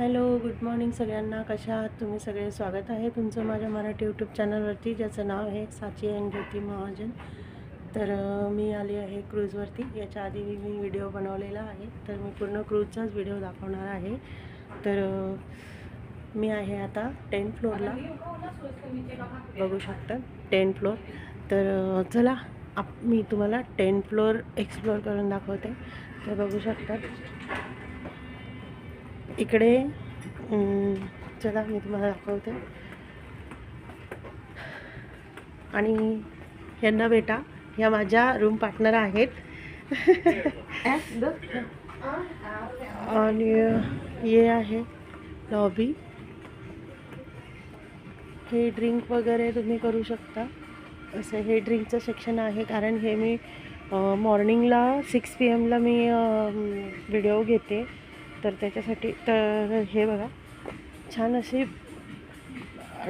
Hello good morning सगळ्यांना. कशा आहात तुम्ही सगळे? स्वागत आहे तुमचं माझ्या मराठी यूट्यूब चॅनलवरती ज्याचं नाव आहे साची अँड ज्योती महाजन. तर मी आली आहे क्रूजवरती. याच्या आधी मी व्हिडिओ बनवलेला आहे. तर मी पूर्ण क्रूजचाच व्हिडिओ दाखवणार आहे. तर मी आहे आता टेन फ्लोअरला बघू शकता टेन फ्लोअर तर चला आप मी तुम्हाला टेन फ्लोअर एक्सप्लोअर करून दाखवते. तर बघू शकतात इकडे चला मी तुम्हाला दाखवते. आणि यांना बेटा ह्या माझ्या रूम पार्टनर आहेत. आणि हे आहे लॉबी हे ड्रिंक वगैरे तुम्ही करू शकता. असं हे ड्रिंकचं सेक्शन आहे. कारण हे मी मॉर्निंगला सिक्स पी एमला मी व्हिडिओ घेते. तर त्याच्यासाठी तर हे बघा छान अशी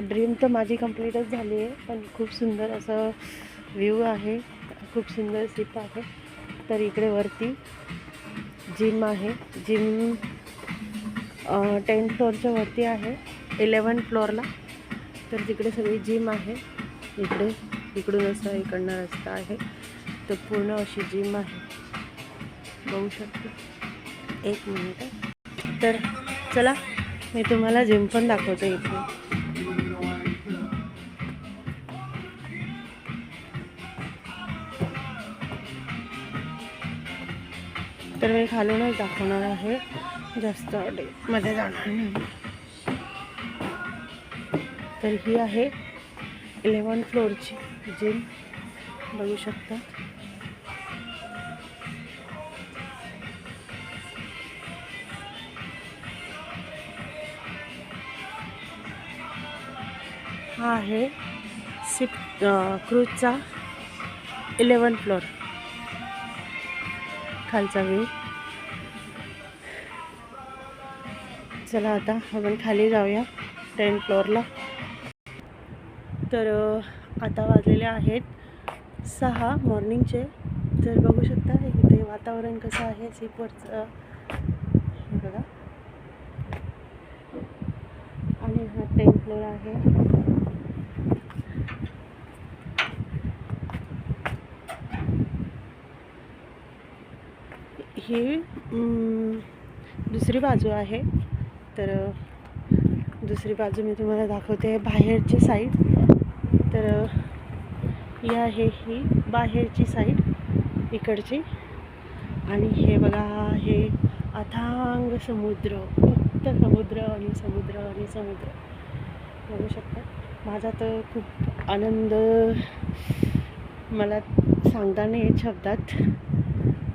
ड्रीम तर माझी कंप्लीटच झाली आहे पण खूप सुंदर असं व्ह्यू आहे खूप सुंदर सीप आहे. तर इकडे वरती जिम आहे. जिम टेन फ्लोअरच्या वरती आहे इलेवन फ्लोअरला तर तिकडे सगळी जिम आहे. इकडे इकडून रस्ता इकडनं रस्ता आहे. तर पूर्ण अशी जिम आहे. बघू शकतो. एक मिनिट. तर चला मी तुम्हाला जिम पण दाखवते इथे. तर मी खालूनच दाखवणार आहे. जास्त मध्ये जाणार नाही. तर ही आहे इलेवन फ्लोअरची जिम बघू शकता. हा आहे. सिप क्रूजचा इलेवन फ्लोअर खालचा व्ह्यू चला आता आपण खाली जाऊया टेन फ्लोअरला तर आता वाजलेले आहेत सहा मॉर्निंगचे तर बघू शकता इथे वातावरण कसं आहे सीपवरचं बघा. आणि हा टेन फ्लोअर आहे. ही दुसरी बाजू आहे. तर दुसरी बाजू मी तुम्हाला दाखवते बाहेरची साईड तर ही आहे ही बाहेरची साईड इकडची. आणि हे बघा हे अथांग समुद्र फक्त समुद्र आणि समुद्र आणि समुद्र. बघू शकता? माझा तर खूप आनंद मला सांगता नाही येत शब्दात.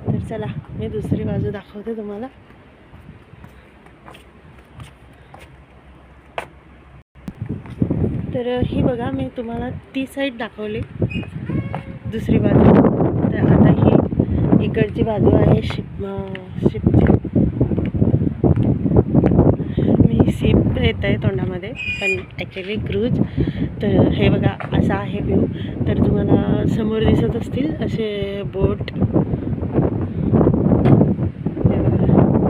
तर चला मी दुसरी बाजू दाखवते तुम्हाला. तर ही बघा मी तुम्हाला ती साईड दाखवली. दुसरी बाजू. तर आता ही इकडची बाजू आहे शिप शिपची मी शिप येत आहे तोंडामध्ये पण ॲक्च्युली क्रूज तर हे बघा असा आहे व्ह्यू तर तुम्हाला समोर दिसत असतील असे बोट हे बघा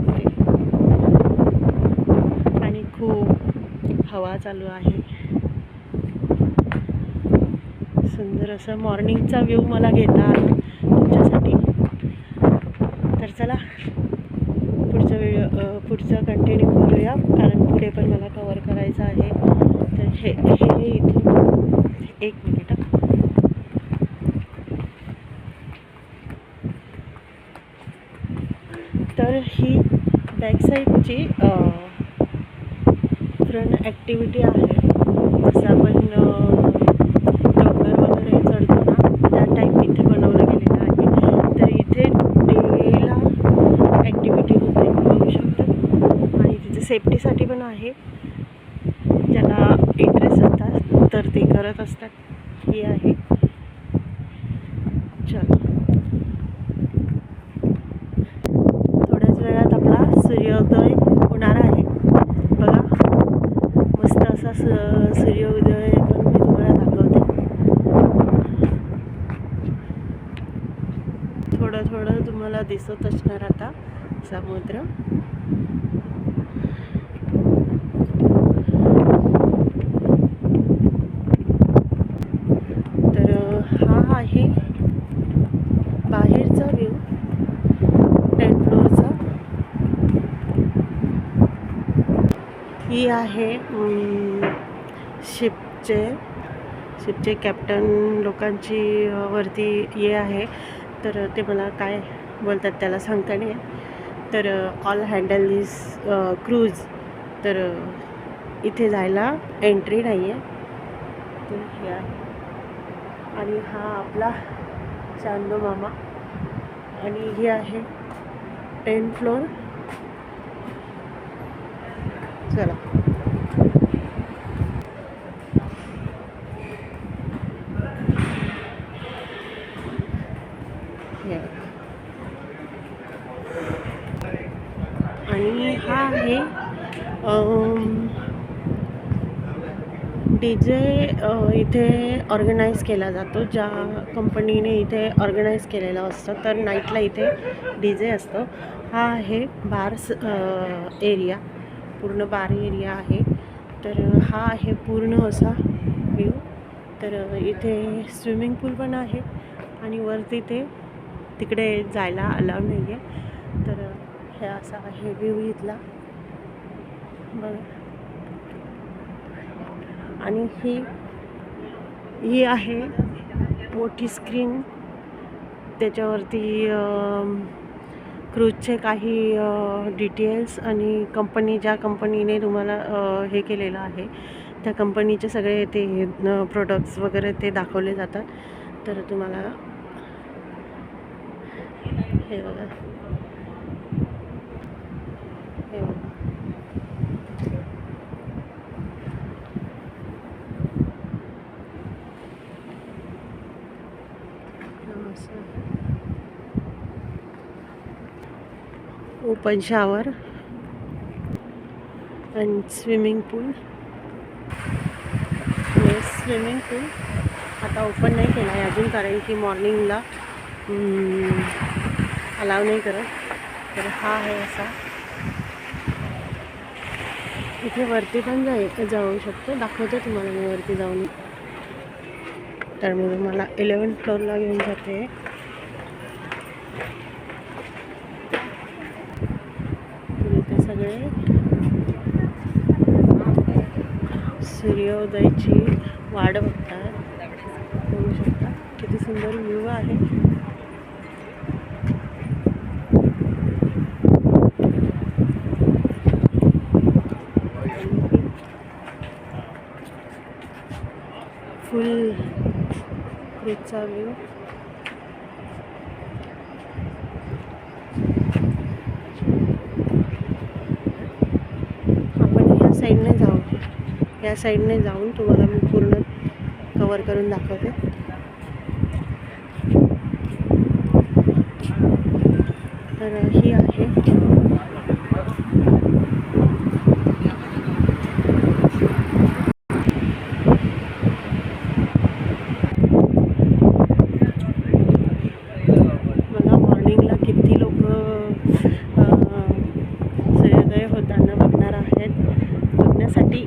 इथे. आणि खूप हवा चालू आहे. सुंदर असं मॉर्निंगचा व्ह्यू मला घेता आला तुमच्यासाठी. तर चला पुढचा व्हिडिओ पुढचं कंटिन्यू करूया. कारण पुढे पण मला कवर करायचं आहे. तर हे हे इथून एक मिनिट तर ही बॅकसाईडची फ्रंट ॲक्टिव्हिटी आहे. जसं आपण डोंगर वगैरे चढतो ना त्या टाईप इथे बनवलं गेलेलं आहे. तर इथे डेला ॲक्टिव्हिटी होते बघू शकता. आणि तिथे सेफ्टीसाठी पण आहे. ज्याला इंटरेस्ट असतात तर ते करत असतात. दिसत असणार आता समुद्र. तर हा आहे बाहेरचा व्ह्यू टेन फ्लोअरचा ही आहे शिपचे शिपचे कॅप्टन लोकांची वरती हे आहे. तर ते मला काय बोलतात त्याला सांगता नाही तर ऑल हँडल दिस क्रूज तर इथे जायला एंट्री नाही आहे तर हे आहे. आणि हा आपला चांदो मामा. आणि हे आहे टेन फ्लोर चला. हे बघा. आणि हा आहे. डी जे इथे ऑर्गनाईज केला जातो. ज्या कंपनीने इथे ऑर्गनाईज केलेला असतं तर नाईटला इथे डी जे असतो. हा आहे बार्स एरिया पूर्ण बार एरिया आहे. तर हा आहे पूर्ण असा व्ह्यू तर इथे स्विमिंग पूल पण आहे आणि वरती ते तिकडे जायला अलाव नाही आहे तर हे असा आहे व्ह्यू इथला. बघा आणि ही ही आहे मोठी स्क्रीन त्याच्यावरती क्रूजचे काही डिटेल्स आणि कंपनी ज्या कंपनीने तुम्हाला हे केलेलं आहे त्या कंपनीचे सगळे ते प्रोडक्ट्स वगैरे ते दाखवले जातात. तर तुम्हाला हे बघा हे बघा ओपन शावर आणि स्विमिंग पूल स्विमिंग पूल आता ओपन नाही केला आहे अजून कारण की मॉर्निंगला अलाव नाही करत. तर हा आहे असा. इथे वरती पण जाय जाऊ शकतो. दाखवते तुम्हाला मी वरती जाऊन. तर मी तुम्हाला इलेवन फ्लोअरला घेऊन जाते तर इथे सगळे सूर्योदयाची वाढ बघतात बघू शकता. किती सुंदर व्ह्यू आहे. फुल क्रूजचा व्ह्यू आपण ह्या साईडने जाऊ या साईडने जाऊन तुम्हाला मी पूर्ण कवर करून दाखवते. तर ही आहे मला मॉर्निंगला किती लोक सूर्योदय होताना बघणार आहेत बघण्यासाठी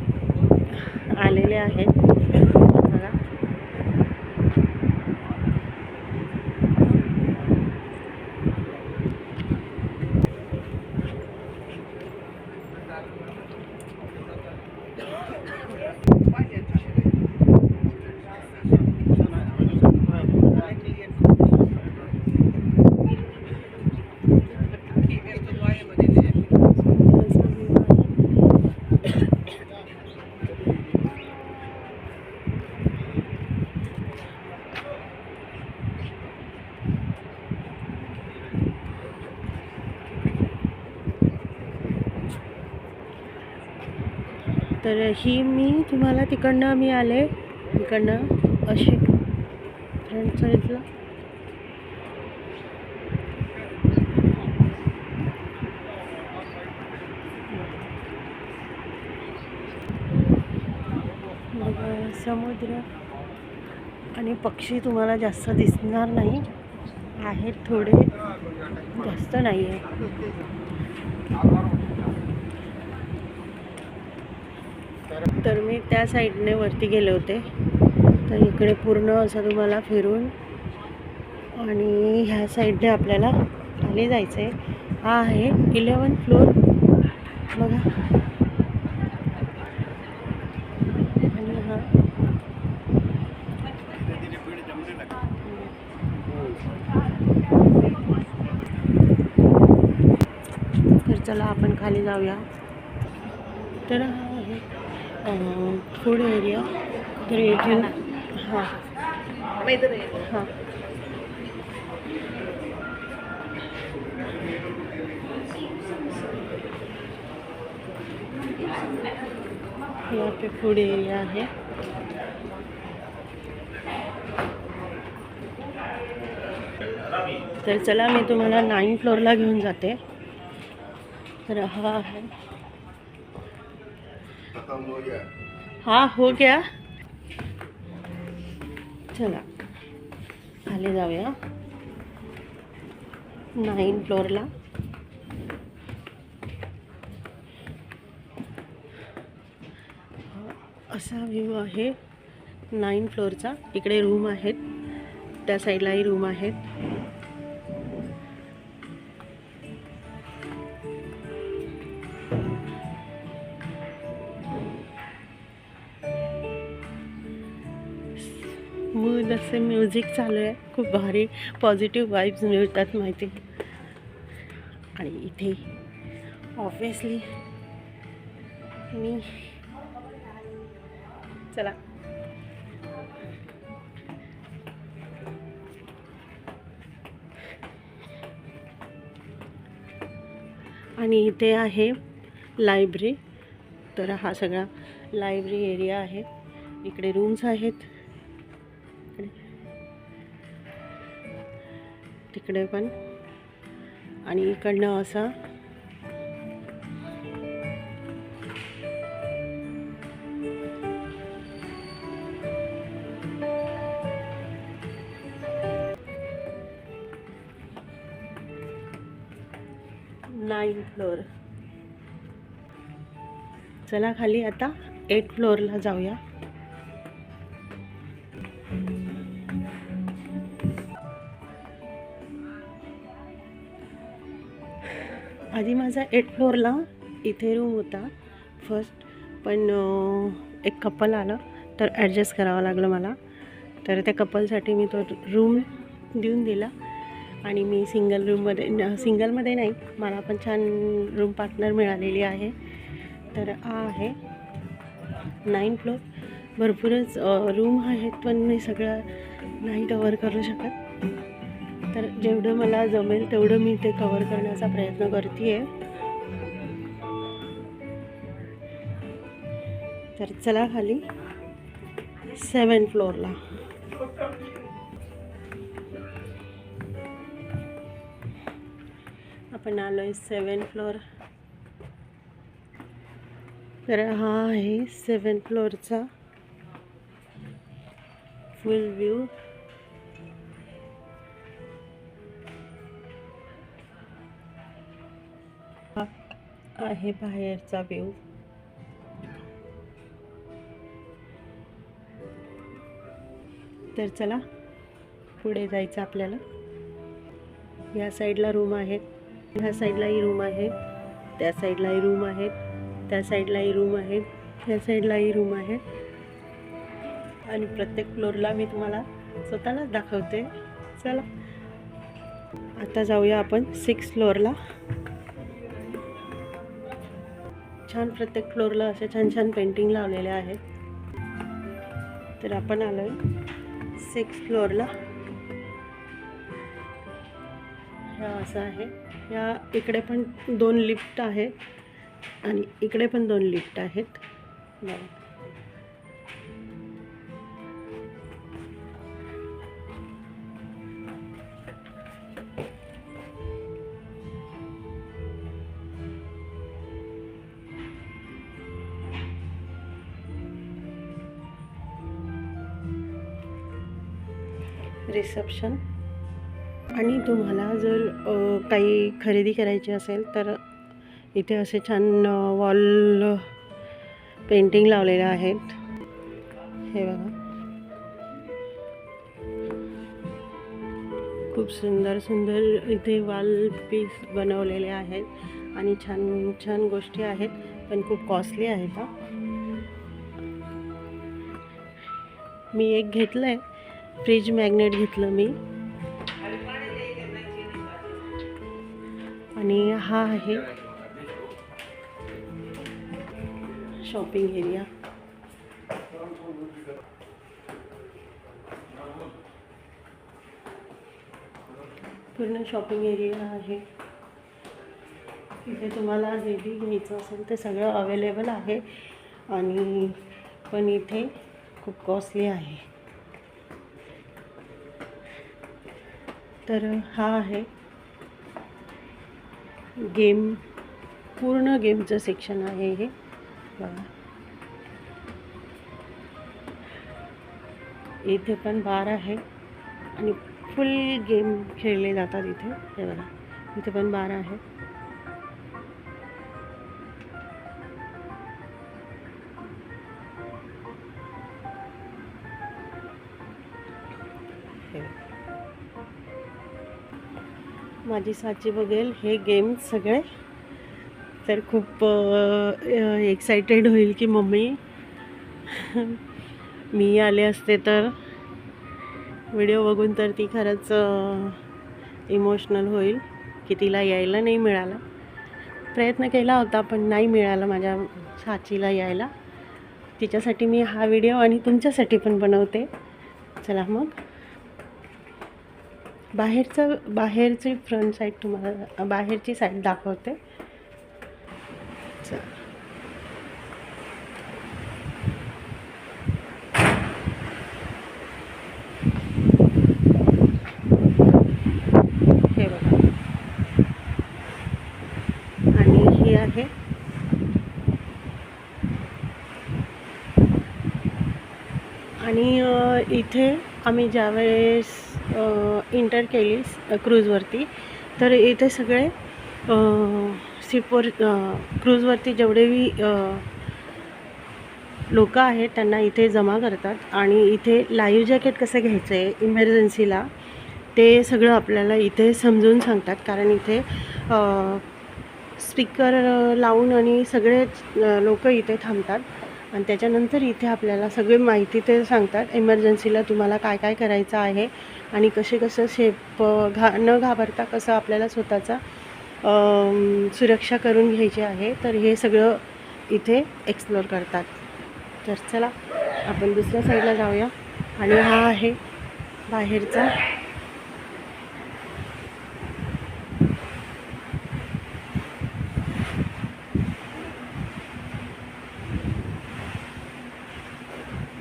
आलेले आहेत बघा असा view आहे. तर ही मी तुम्हाला तिकडनं मी आले. तिकडनं अशी फ्रंट साईडला समुद्र आणि पक्षी तुम्हाला जास्त दिसणार नाही. आहेत थोडे जास्त नाही आहे तर मी त्या साईडने वरती गेले होते. तर इकडे पूर्ण असं तुम्हाला फिरून आणि ह्या साईडने आपल्याला खाली जायचं आहे हा आहे इलेवन फ्लोर. बघा. तर चला आपण खाली जाऊया. तर फूड एरिया इथे हां. हां. यहाँ पे फूड एरिया है। तर चला मी तुम्हाला नाईन फ्लोअरला घेऊन जाते. तर हा आहे. काम हो गया। हाँ हो गया। चला खाली जाऊया। नाईन फ्लोअरला असा व्ह्यू आहे. नाईन फ्लोअरचा इकडे रूम आहेत. त्या साईडलाही रूम आहेत. म्युझिक चालू आहे. खूप भारी पॉझिटिव्ह वाईब्स मिळतात माहिती. आणि इथे ऑब्विसली मी. चला. आणि इथे आहे लायब्ररी तर हा सगळा लायब्ररी एरिया आहे. इकडे रूम्स आहेत. इकडे पण. आणि इकडनं असा. नाईन फ्लोअर चला खाली आता एट फ्लोअरला जाऊया. आधी माझा एट फ्लोअरला इथे रूम होता फर्स्ट पण एक कपल आलं तर ॲडजस्ट करावं लागलं मला. तर त्या कपलसाठी मी तो रूम देऊन दिला. आणि मी सिंगल रूममध्ये सिंगलमध्ये नाही मला पण छान रूम पार्टनर मिळालेली आहे. तर हा आहे नाईन फ्लोअर भरपूरच रूम आहेत पण मी सगळं नाही कवर करू शकत. तर जेवढं मला जमेल तेवढं मी ते कवर करण्याचा प्रयत्न करते आहे तर चला खाली. सेवन फ्लोअरला आपण आलो आहे सेवन फ्लोअर तर हा आहे सेवन फ्लोअरचा फुल व्ह्यू आहे बाहेरचा व्ह्यू तर चला पुढे जायचं आपल्याला. या साईडला रूम आहेत ह्या साईडलाही रूम आहेत त्या साईडलाही रूम आहेत त्या साईडलाही रूम आहेत ह्या साईडलाही रूम आहेत आणि प्रत्येक फ्लोरला मी तुम्हाला स्वतःलाच दाखवते. चला. आता जाऊया आपण सिक्स फ्लोअरला छान प्रत्येक फ्लोअरला असे छान छान पेंटिंग लावलेले आहेत. तर आपण आलो आहे सिक्स फ्लोअरला ह्या असं आहे. या इकडे पण दोन लिफ्ट आहेत आणि इकडे पण दोन लिफ्ट आहेत. बघा. रिसेप्शन. आणि तुम्हाला जर काही खरेदी करायची असेल तर इथे असे छान वॉल पेंटिंग लावलेले आहेत. हे बघा. खूप सुंदर सुंदर इथे वॉल पीस बनवलेले आहेत आणि छान छान गोष्टी आहेत पण खूप कॉस्टली आहेत हा. मी एक घेतलं आहे फ्रीज मॅग्नेट घेतलं मी. आणि हा आहे शॉपिंग एरिया. पूर्ण शॉपिंग एरिया आहे. इथे तुम्हाला जे बी घ्यायचं असेल ते सगळं अवेलेबल आहे. आणि पण इथे खूप कॉस्टली आहे. तर हा आहे गेम पूर्ण गेमचं सेक्शन आहे हे. बघा. इथे पण बार आहे आणि फुल गेम खेळले जातात इथे. हे बघा. इथे पण बार आहे. माझी साची बघेल. हे गेम सगळे. तर खूप एक्सायटेड होईल की मम्मी मी आले असते तर. व्हिडिओ बघून तर ती खरंच इमोशनल होईल की तिला यायला नाही मिळालं. प्रयत्न केला होता पण नाही मिळालं माझ्या साचीला यायला. तिच्यासाठी मी हा व्हिडिओ आणि तुमच्यासाठी पण बनवते. चला मग. बाहेरचं बाहेरची फ्रंट साईड तुम्हाला बाहेरची साईड दाखवते. हे बघा. आणि ही आहे. आणि इथे आम्ही ज्यावेळेस इंटर केली क्रूजवरती तर इथे सगळे शिपवर क्रूजवरती जेवढेही लोक आहेत त्यांना इथे जमा करतात. आणि इथे लाईव्ह जॅकेट कसं घ्यायचं आहे इमर्जन्सीला ते सगळं आपल्याला इथे समजून सांगतात. कारण इथे स्पीकर लावून आणि सगळे लोक इथे थांबतात. आणि त्याच्यानंतर इथे आपल्याला सगळी माहिती ते सांगतात इमर्जन्सीला तुम्हाला काय काय करायचं आहे. आणि कसे कसं शेप घा न घाबरता कसं आपल्याला स्वतःचा सुरक्षा करून घ्यायची आहे तर हे सगळं इथे एक्सप्लोअर करतात. तर चला आपण दुसऱ्या साईडला जाऊया. आणि हा आहे बाहेरचा.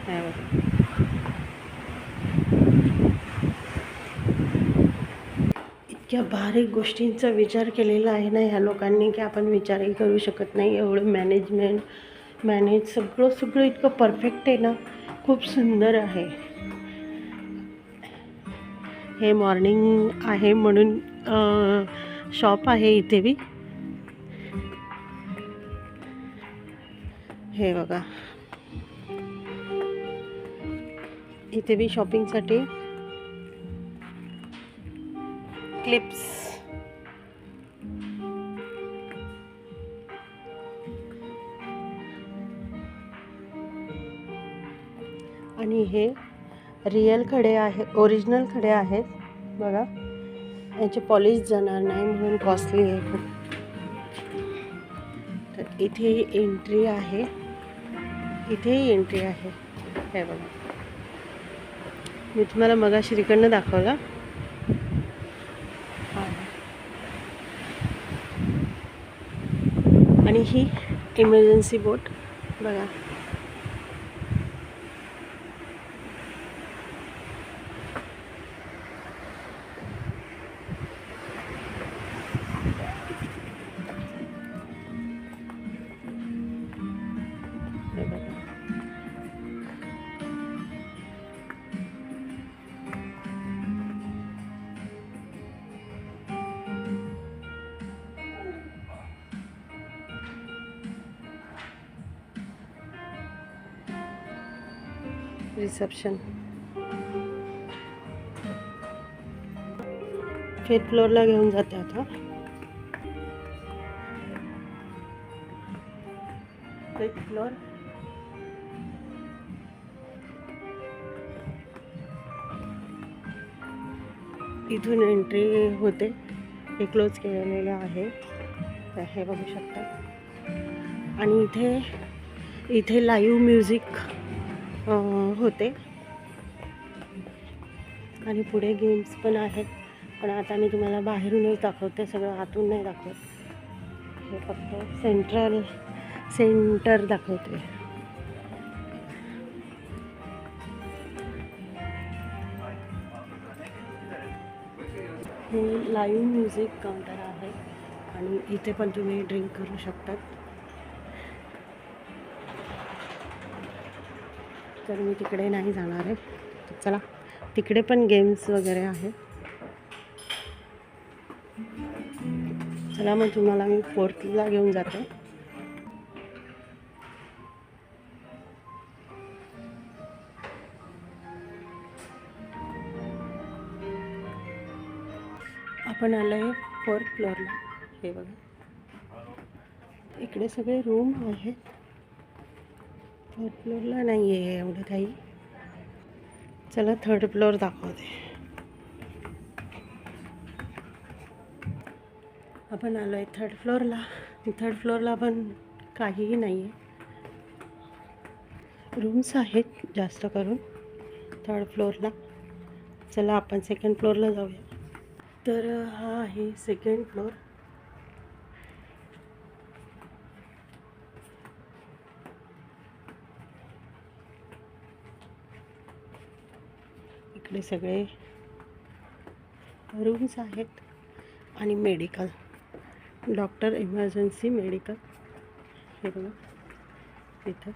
हे इतक्या बारीक गोष्टींचा विचार केलेला आहे ना ह्या लोकांनी की आपण विचारही करू शकत नाही. एवढं मॅनेजमेंट मॅनेज सगळं सगळं इतकं परफेक्ट आहे ना. खूप सुंदर आहे. हे मॉर्निंग आहे म्हणून शॉप आहे इथे बी. हे बघा. इथे बी शॉपिंगसाठी क्लिप्स आणि हे रिअल खडे आहे ओरिजिनल खडे आहेत. बघा. याचे पॉलिश जाणार नाही म्हणून कॉस्टली आहे खूप तर इथे एंट्री आहे. इथेही एंट्री आहे. हे बघा. मी तुम्हाला मगाशी तिकडनं दाखवला हा. आणि ही इमर्जन्सी बोट बघा. रिसेप्शन फिफ्थ फ्लोअरला घेऊन जाते आता. फिफ्थ फ्लोअर इथून एंट्री होते. हे क्लोज केलेलं आहे. तर हे बघू शकता. आणि इथे इथे लाईव्ह म्युझिक होते. आणि पुढे गेम्स पण आहेत. पण आता मी तुम्हाला बाहेरूनच दाखवते सगळं आतून नाही दाखवत. हे फक्त सेंट्रल सेंटर दाखवते. हे लाईव्ह म्युझिक काउंटर आहे. आणि इथे पण तुम्ही ड्रिंक करू शकतात. तर मी तिकडे नाही जाणार आहे. चला तिकडे पण गेम्स वगैरे आहेत. चला मग तुम्हाला मी फोर्थला घेऊन जाते. आपण आलो आहे फोर्थ फ्लोअरला हे बघा. इकडे सगळे रूम आहेत. फोर्थ फ्लोअरला नाही आहे एवढं काही. चला थर्ड फ्लोअर दाखवते. आपण आलो आहे थर्ड फ्लोअरला थर्ड फ्लोअरला पण काहीही नाही आहे रूम्स आहेत जास्त करून थर्ड फ्लोअरला चला आपण सेकंड फ्लोअरला जाऊया. तर हा आहे सेकंड फ्लोअर इकडे सगळे रूम्स आहेत. आणि मेडिकल डॉक्टर इमर्जन्सी मेडिकल हे बघा. इथं.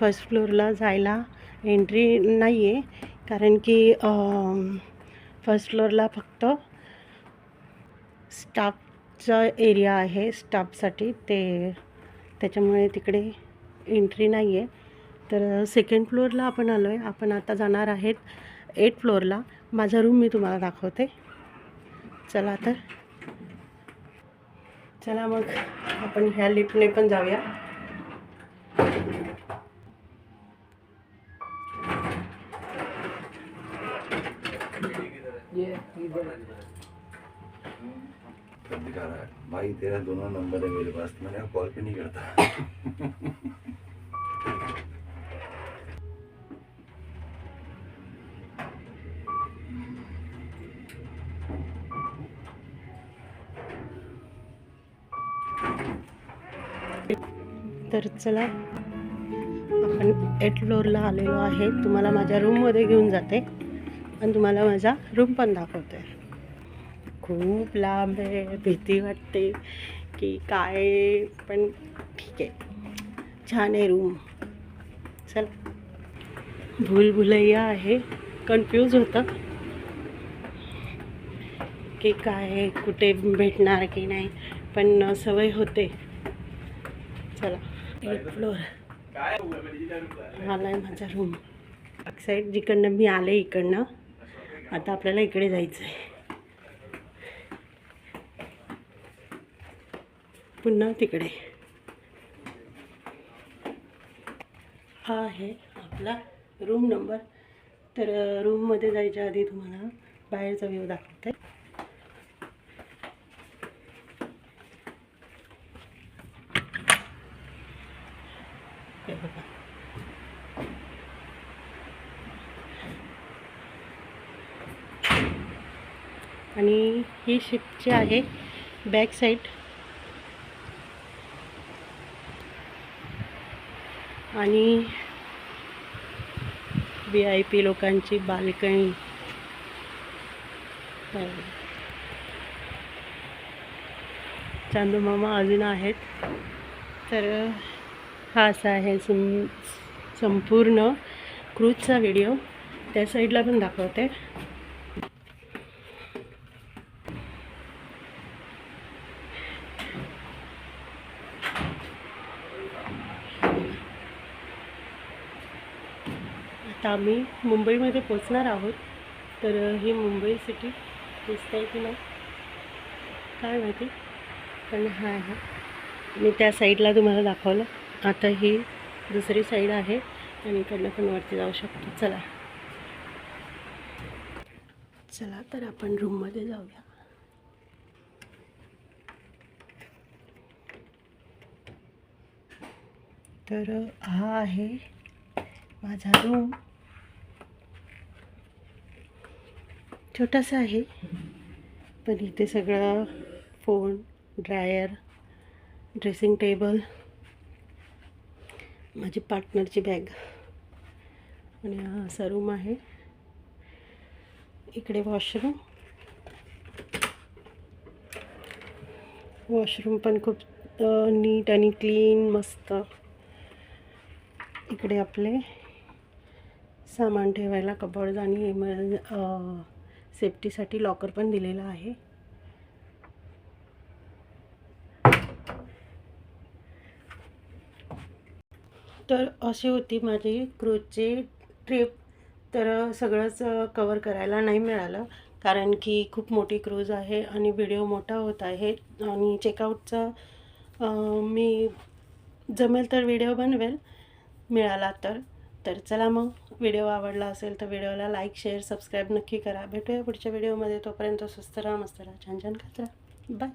फर्स्ट फ्लोअरला जायला एंट्री नाही आहे कारण की फर्स्ट फ्लोअरला फक्त स्टाफचा एरिया आहे. स्टाफसाठी ते त्याच्यामुळे तिकडे एंट्री नाही आहे तर सेकंड फ्लोअरला आपण आलो आहे आपण आता जाणार आहेत एट फ्लोअरला माझा रूम मी तुम्हाला दाखवते. चला तर. चला मग आपण ह्या लिफ्टने पण जाऊया. कब दिखा रहा है भाई तेरा दोनों नंबर है मेरे पास. मैंने कॉल भी नहीं करता. तर चला आपण एट फ्लोअरला आलेलो आहे. तुम्हाला माझ्या रूममध्ये घेऊन जाते. आणि तुम्हाला माझा रूम पण दाखवते. खूप लांब आहे. भीती वाटते की काय पण ठीक आहे. छान आहे रूम चला. भूलभुलैया आहे. कन्फ्यूज होतं. की काय कुठे भेटणार की नाही. पण सवय होते. चला. एक फ्लोअर आला आहे माझा रूम साईड जिकडनं मी आले इकडनं. आता आपल्याला इकडे जायचं आहे पुन्हा तिकडे. हा आहे आपला रूम नंबर तर रूममध्ये जायच्या आधी तुम्हाला बाहेरचा व्ह्यू दाखवते. आणि ही शिपची आहे बॅक साईड आणि व्ही आय पी लोकांची बाल्कनी चांदूमामा अजून आहेत. तर हा असा आहे सं संपूर्ण क्रूजचा व्हिडिओ. त्या साईडला पण दाखवते. आम्ही मुंबईमध्ये पोचणार आहोत. तर ही मुंबई सिटी दिसते की नाही? काय माहिती? पण हा आहे मी त्या साईडला तुम्हाला दाखवलं. आता ही दुसरी साईड आहे आणि इकडनं पण वरती जाऊ शकतो. चला. चला तर आपण रूममध्ये जाऊया. तर हा आहे माझा रूम छोटासा आहे. पण इथे सगळं फोन ड्रायर ड्रेसिंग टेबल माझी पार्टनरची बॅग आणि हा असा रूम आहे. इकडे वॉशरूम वॉशरूम पण खूप नीट आणि क्लीन मस्त. इकडे आपले सामान ठेवायला कबड आणि इमर सेफ्टीसाठी लॉकर पण दिलेला आहे. तर अशी होती माझी क्रूजची ट्रिप. तर सगळंच कवर करायला नाही मिळालं. कारण की खूप मोठी क्रूज आहे आणि व्हिडिओ मोठा होत आहे. आणि चेकआउटचा मी जमेल तर व्हिडिओ बनवेल मिळाला तर. तर चला मग व्हिडिओ आवडला असेल तर व्हिडिओला लाईक शेअर सबस्क्राईब नक्की करा. भेटूया पुढच्या व्हिडिओमध्ये तोपर्यंत स्वस्त राहा मस्त राहा. छान छान खात राहा. बाय